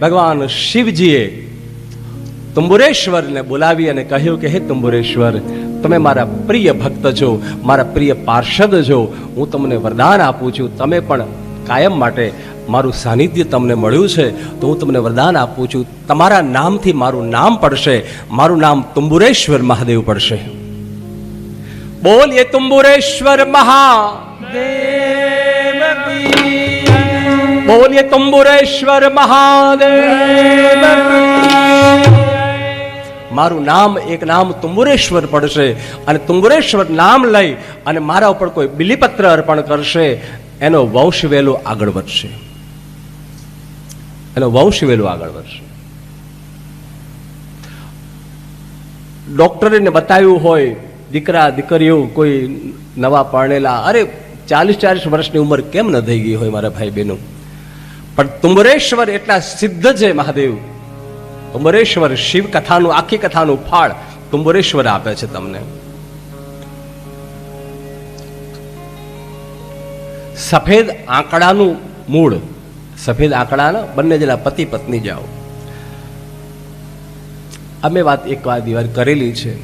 ભગવાન શિવજીએ તુંબુરેશ્વરને બોલાવી અને કહ્યું કે, હે તુંબુરેશ્વર, તમે મારા પ્રિય ભક્ત છો, મારા પ્રિય પાર્ષદ છો. હું તમને વરદાન આપું છું. તમે પણ કાયમ માટે મારું સાનિધ્ય તમને મળ્યું છે. તો હું તમને વરદાન આપું છું. તમારા નામથી મારું નામ પડશે. મારું નામ તુંબુરેશ્વર મહાદેવ પડશે. બોલીએ, તુંબુરેશ્વર મહાદેવ બોલીએ તુંબુરેશ્વર મહાદેવ. મારું નામ, એક નામ તુંબુરેશ્વર પડશે અને તુંબુરેશ્વર નામ લઈ અને મારા ઉપર કોઈ બિલીપત્ર અર્પણ કરશે, એનો વંશ વેલો આગળ વધશે. એનો વંશ વેલો આગળ વધશે. ડોક્ટરે બતાવ્યું હોય, દીકરા, દીકરીઓ કોઈ નવા પરણેલા, અરે ચાલીસ ચાલીસ વર્ષની ઉંમર કેમ ન થઈ ગઈ હોય મારા ભાઈ બહેનો પણ તુંબરેશ્વર એટલા સિદ્ધ છે મહાદેવ. તુંબરેશ્વર શિવ કથાનું, આખી કથાનું ફાળ તુંબરેશ્વર આપે છે તમને. સફેદ આંકડાનું મૂળ, સફેદ આંકડાના બંને જણા પતિ પત્ની જાઓ. અમે વાત એક વાર વાર કરેલી છે.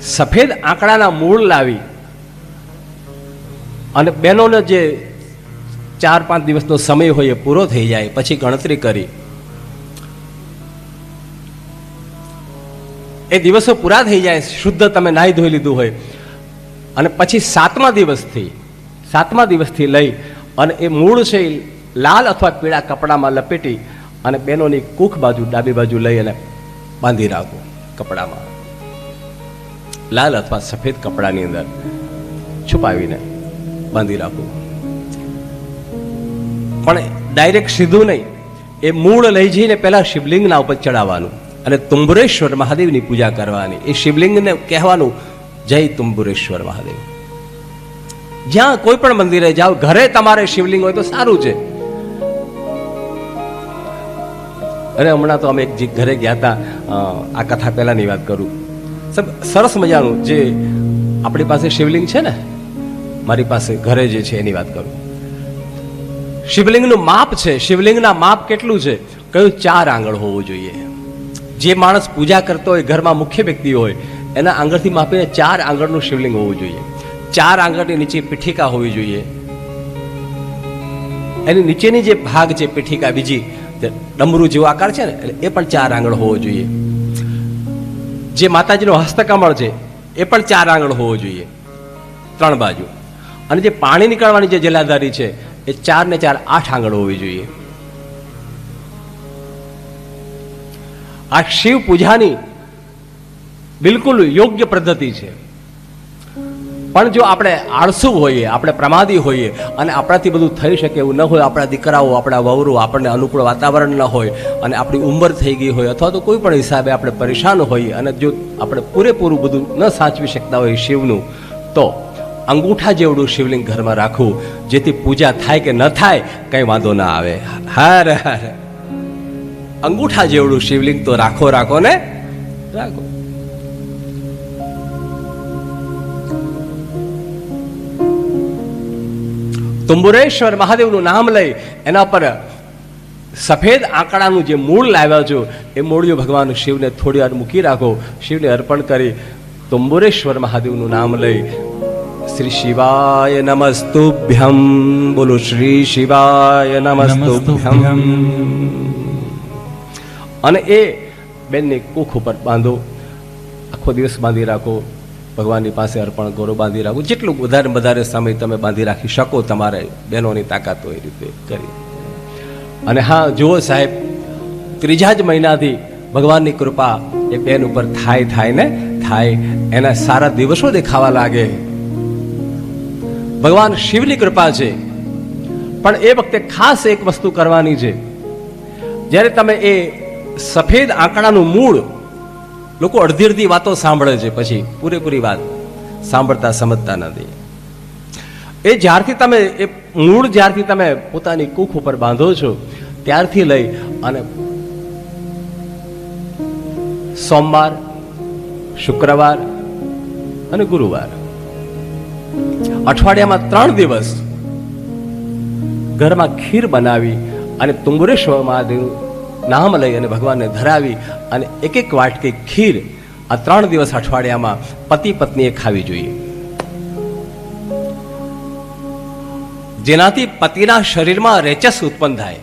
સફેદ આંકડાના મૂળ લાવી અને બહેનોને જે ચાર પાંચ દિવસનો સમય હોય એ પૂરો થઈ જાય, પછી ગણતરી કરી. એ દિવસો પૂરા થઈ જાય, શુદ્ધ તમે નાહી ધોઈ લીધું હોય. અને પછી સાતમા દિવસથી સાતમા દિવસથી લઈ અને એ મૂળ છે લાલ અથવા પીળા કપડામાં લપેટી અને બેનોની કૂખ બાજુ, ડાબી બાજુ લઈ અને બાંધી રાખો કપડામાં. લાલ અથવા સફેદ કપડાની અંદર છુપાવીને બાંધી રાખો. પણ ડાયરેક્ટ સીધું નહીં. એ મૂળ લઈ જઈને પહેલા શિવલિંગના ઉપર ચડાવવાનું અને તુંબુરેશ્વર મહાદેવની પૂજા કરવાની. એ શિવલિંગને કહેવાનું, જય તુંબુરેશ્વર મહાદેવ. જ્યાં કોઈ પણ મંદિરે જાઓ, ઘરે તમારે શિવલિંગ હોય તો સારું છે. અરે હમણાં તો અમે એક ઘરે ગયા હતા આ કથા પહેલાની વાત કરું. સબ સરસ મજાનું જે આપણી પાસે શિવલિંગ છે ને, મારી પાસે ઘરે જે છે એની વાત કરું. શિવલિંગનું માપ છે. શિવલિંગના માપ કેટલું છે? કયું ચાર આંગળ હોવું જોઈએ? જે માણસ પૂજા કરતો હોય, ઘરમાં મુખ્ય વ્યક્તિ હોય, એના આંગળથી માપીને ચાર આંગળનું શિવલિંગ હોવું જોઈએ. ચાર આંગળની નીચે પીઠિકા હોવી જોઈએ. એની નીચેની જે ભાગ છે, પીઠિકા બીજી ડમરું જેવો આકાર છે ને, એટલે એ પણ ચાર આંગળ હોવો જોઈએ. જે માતાજીનો હસ્તકમળ છે, એ પણ ચાર આંગળ હોવો જોઈએ. ત્રણ બાજુ. અને જે પાણી નીકળવાની જે જલાધારી છે એ ચાર ને ચાર આઠ આંગણ હોવી જોઈએ. આ શિવ પૂજાની બિલકુલ યોગ્ય પદ્ધતિ છે. પણ જો આપણે આળસુ હોઈએ, આપણે પ્રમાદી હોઈએ અને આપણાથી બધું થઈ શકે એવું ન હોય, આપણા દીકરાઓ, આપણા વહુરો આપણને અનુકૂળ વાતાવરણ ન હોય અને આપણી ઉંમર થઈ ગઈ હોય અથવા તો કોઈ પણ હિસાબે આપણે પરેશાન હોઈએ અને જો આપણે પૂરેપૂરું બધું ન સાચવી શકતા હોય શિવનું, તો અંગૂઠા જેવડું શિવલિંગ ઘરમાં રાખવું, જેથી પૂજા થાય કે ન થાય, કંઈ વાંધો ના આવે. હર હર. અંગૂઠા જેવડું શિવલિંગ તો રાખો રાખો ને? રાખો. તુંબુરેશ્વર મહાદેવનું નામ લઈ એના પર સફેદ આંકડાનું જે મૂળ લાવ્યા છો, એ મૂળિયો ભગવાન શિવને થોડી વાર મૂકી રાખો. શિવને અર્પણ કરી તુંબુરેશ્વર મહાદેવનું નામ લઈ શ્રી શિવાય નમસ્તુભ્યમ બોલો શ્રી શિવાય નમસ્તુભ્યમ અને એ બેનને કુખ ઉપર બાંધો આખો દિવસ બાંધી રાખો ભગવાનની પાસે અર્પણ કરો બાંધી રાખો જેટલું વધારે વધારે સમય તમે બાંધી રાખી શકો તમારે બહેનોની તાકાત હોય એ રીતે કરી. અને હા જુઓ સાહેબ ત્રીજા જ મહિનાથી ભગવાનની કૃપા એ બેન ઉપર થાય થાય ને થાય. એના સારા દિવસો દેખાવા લાગે. ભગવાન શિવની કૃપા છે. પણ એ વખતે ખાસ એક વસ્તુ કરવાની છે. જ્યારે તમે એ સફેદ આંકડાનું મૂળ લોકો અડધી અડધી વાતો સાંભળે છે પછી, પૂરેપૂરી વાત સાંભળતા સમજતા નથી. એ જ્યારથી તમે એ મૂળ જ્યારથી તમે પોતાની કૂખ ઉપર બાંધો છો, ત્યારથી લઈ અને સોમવાર, શુક્રવાર અને ગુરુવાર અઠવાડિયામાં ત્રણ દિવસ ઘરમાં ખીર બનાવી અને તુંબુરેશ્વર મહાદેવ નામ લઈ અને ભગવાનને ધરાવી અને એક એક વાટકી ખીર આ ત્રણ દિવસ અઠવાડિયામાં પતિ પત્નીએ ખાવી જોઈએ. જેનાથી પતિના શરીરમાં રેચસ ઉત્પન્ન થાય.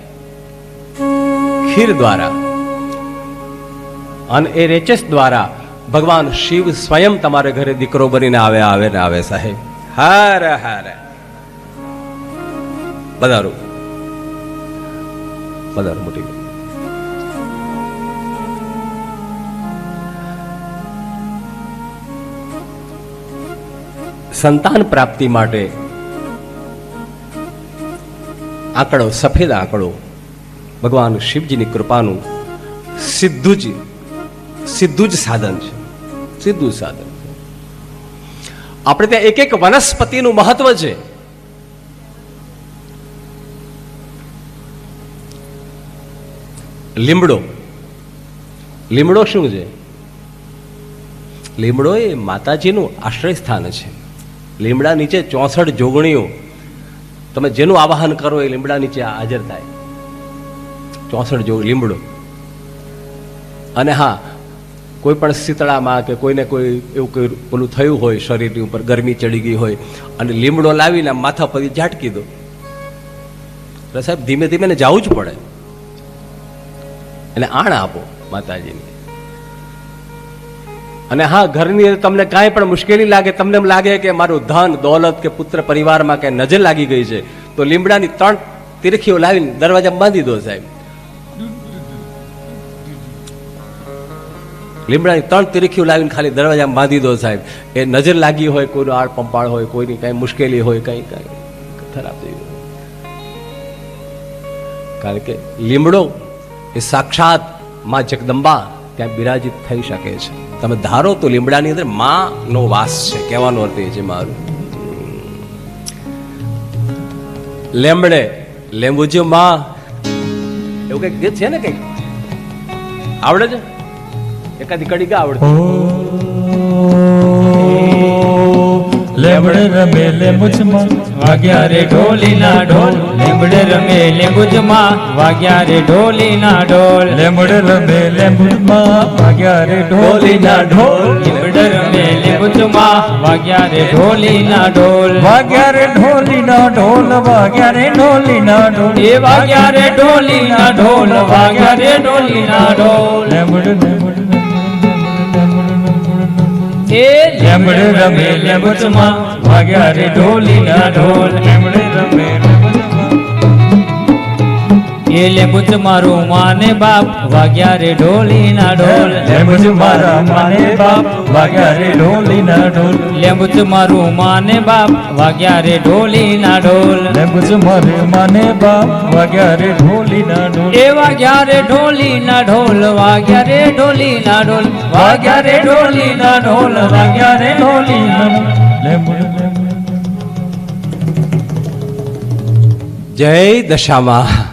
ખીર દ્વારા. અને એ રેચસ દ્વારા ભગવાન શિવ સ્વયં તમારે ઘરે દીકરો બનીને આવે આવે ને આવે સાહેબ. હારે, હાર. પધારો પધારો મોટી સંતાન પ્રાપ્તિ માટે આંકડો, સફેદ આંકડો, ભગવાન શિવજીની કૃપાનું સીધું જ સીધું જ સાધન છે. સીધું સાધન. આપણે ત્યાં એક એક વનસ્પતિનું મહત્વ છે. લીમડો. લીમડો શું છે? લીમડો એ માતાજીનું આશ્રય સ્થાન છે. લીમડા નીચે ચોસઠ જોગણીઓ. તમે જેનું આવાહન કરો એ લીમડા નીચે હાજર થાય. ચોસઠ જોગ લીમડો. અને હા કોઈ પણ શીતળામાં કે કોઈને કોઈ એવું કોઈ પેલું થયું હોય શરીરની ઉપર, ગરમી ચડી ગઈ હોય, અને લીમડો લાવીને માથા પર ઝાટકી દો. એટલે સાહેબ, ધીમે ધીમે ને જવું જ પડે. એટલે આણ આપો માતાજીની. અને હા, ઘરની તમને કાંઈ પણ મુશ્કેલી લાગે, તમને એમ લાગે કે મારું ધન, દોલત કે પુત્ર પરિવારમાં કે નજર લાગી ગઈ છે, તો લીમડાની ત્રણ તીરખીઓ લાવીને દરવાજા બાંધી દો સાહેબ. લીમડાની ત્રણ તીરખીઓ લાવીને ખાલી દરવાજામાં બાંધી દો સાહેબ. એ નજર લાગી હોય, કોઈનો આડ પંપાળ હોય, કોઈની કાંઈ મુશ્કેલી હોય, કંઈ, કાંઈ. ખરાબ થઈ કારણ કે લીમડો એ સાક્ષાતમાં જગદંબા ત્યાં બિરાજિત થઈ શકે છે. તમે ધારો તો લીમડાની અંદરમાં નો વાસ છે. કહેવાનો અર્થ એ છે મારું. લેમડે લેંબુજો માં એવું કંઈક ગીત છે ને કંઈક? આવડે છે? એકાદી કડી ગા લેમડે રમે લેમુજમાં વાગ્યા રે ઢોલીના ઢોલ. લેમડે રમે લીંબુજમાં વાગ્યા રે ઢોલીના ઢોલ. લેમડે રમે લેમુજમાં વાગ્યા રે ઢોલીના ઢોલ. લેમડે રમે લીંબુજમાં વાગ્યા રે ઢોલીના ઢોલ. વાગ્યા રે ઢોલીના ઢોલ વાગ્યા રે ઢોલીના ઢોલ. એ વાગ્યા રે ઢોલીના ઢોલ વાગ્યા રે ઢોલીના ઢોલ. લેમડે લેમડે લેમડે રમે લેમુજમાં વાગ્યા રે ઢોલીના ઢોલ લેમડે રમે એ લીંબુજ મારું માને બાપ વાગ્યા રે ઢોલીના ઢોલ લેમુજ મારું માને બાપ વાગ્યા રે ઢોલીના ઢોલ લીંબુજ મારું માને બાપ વાગ્યા રે ઢોલી ના ઢોલ લેમુજ મારું માને બાપ વાગ્યા રે ઢોલીના ઢોલ એ વાગ્યા રે ઢોલીના ઢોલ વાગ્યા રે ઢોલીના ઢોલ વાગ્યા રે ઢોલીના ઢોલ વાગ્યા રે ઢોલી ના ઢોલ જય દશામાં